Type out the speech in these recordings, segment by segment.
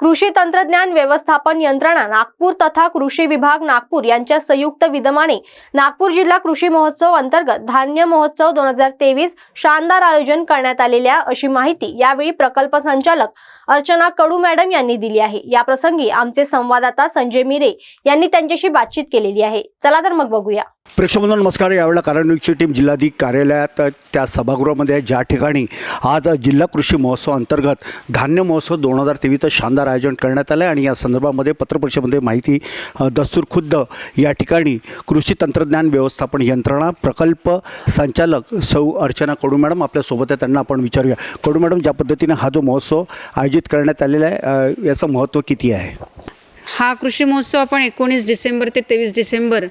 कृषी तंत्रज्ञान व्यवस्थापन यंत्रणा नागपूर तथा कृषी विभाग नागपूर यांच्या संयुक्त विद्यमाने नागपूर जिल्हा कृषी महोत्सव अंतर्गत धान्य महोत्सव दोन हजार तेवीस शानदार आयोजन करण्यात आलेल्या अशी माहिती यावेळी प्रकल्प संचालक अर्चना कडू मॅडम यांनी दिली आहे. या प्रसंगी आमचे संवाददाता संजय मिरे यांनी त्यांच्याशी बातचीत केलेली आहे. चला तर मग बघूया. प्रेक्षकांनो नमस्कार. यावेळेला कार्यान्वितची टीम जिल्हाधिक कार्यालयात त्या सभागृहामध्ये आहे, ज्या ठिकाणी आज जिल्हा कृषी महोत्सव अंतर्गत धान्य महोत्सव दोन हजार तेवीसचं शानदार आयोजन करण्यात आलं आहे आणि या संदर्भामध्ये पत्रपरिषदेमध्ये माहिती दस्तूर खुद्द या ठिकाणी कृषी तंत्रज्ञान व्यवस्थापन यंत्रणा प्रकल्प संचालक सौ अर्चना कडू मॅडम आपल्यासोबत आहे. त्यांना आपण विचारूया. कडू मॅडम ज्या पद्धतीने हा जो महोत्सव आयोजित करण्यात आलेला आहे याचं महत्त्व किती आहे? हा कृषी महोत्सव आपण एकोणीस डिसेंबर ते तेवीस डिसेंबर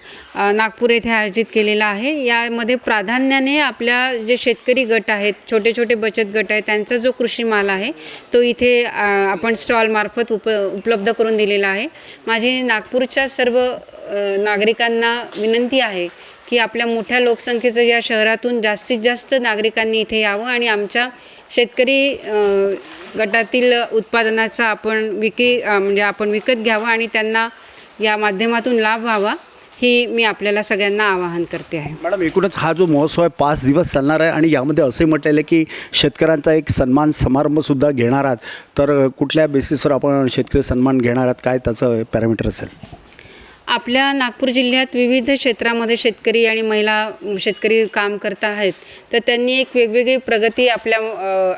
नागपूर येथे आयोजित केलेला आहे. यामध्ये प्राधान्याने आपल्या जे शेतकरी गट आहेत छोटे छोटे बचत गट आहेत त्यांचा जो कृषी माल आहे तो इथे आपण स्टॉलमार्फत उप उपलब्ध करून दिलेला आहे. माझी नागपूरच्या सर्व नागरिकांना विनंती आहे की आपल्या मोठ्या लोकसंख्येचं या शहरातून जास्तीत जास्त नागरिकांनी इथे यावं आणि आमच्या शेतकरी गटातील उत्पादनाचा आपण विक्री म्हणजे आपण विकत घ्यावं आणि त्यांना या माध्यमातून लाभ व्हावा ही मी आपल्याला सगळ्यांना आवाहन करते आहे. मॅडम एकूणच हा जो महोत्सव आहे पाच दिवस चालणार आहे आणि यामध्ये असंही म्हटलेलं आहे की शेतकऱ्यांचा एक सन्मान समारंभसुद्धा घेणार आहात. तर कुठल्या बेसिसवर आपण शेतकरी सन्मान घेणार आहात? काय त्याचं पॅरामीटर असेल? आपल्या नागपूर जिल्ह्यात विविध क्षेत्रामध्ये शेतकरी आणि महिला शेतकरी काम करत आहेत. तर त्यांनी एक वेगवेगळी प्रगती आपल्या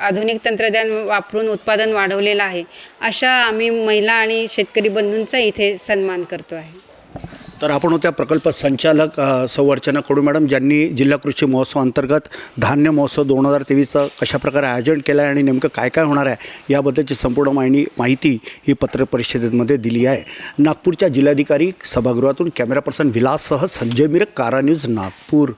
आधुनिक तंत्रज्ञान वापरून उत्पादन वाढवलेलं आहे. अशा आम्ही महिला आणि शेतकरी बंधूंचा इथे सन्मान करतो आहे. तर आपण होत्या प्रकल्प संचालक संवर्चना सौ अर्चना कडू मॅडम ज्यांनी जिल्हा कृषी महोत्सव अंतर्गत धान्य महोत्सव दोन हजार तेवीसचं कशाप्रकारे आयोजन केलं आहे आणि नेमकं काय काय होणार आहे याबद्दलची संपूर्ण माहिती माहिती ही पत्रपरिषदेमध्ये दिली आहे. नागपूरच्या जिल्हाधिकारी सभागृहातून कॅमेरा पर्सन विलाससह संजय मिरक कारा न्यूज नागपूर.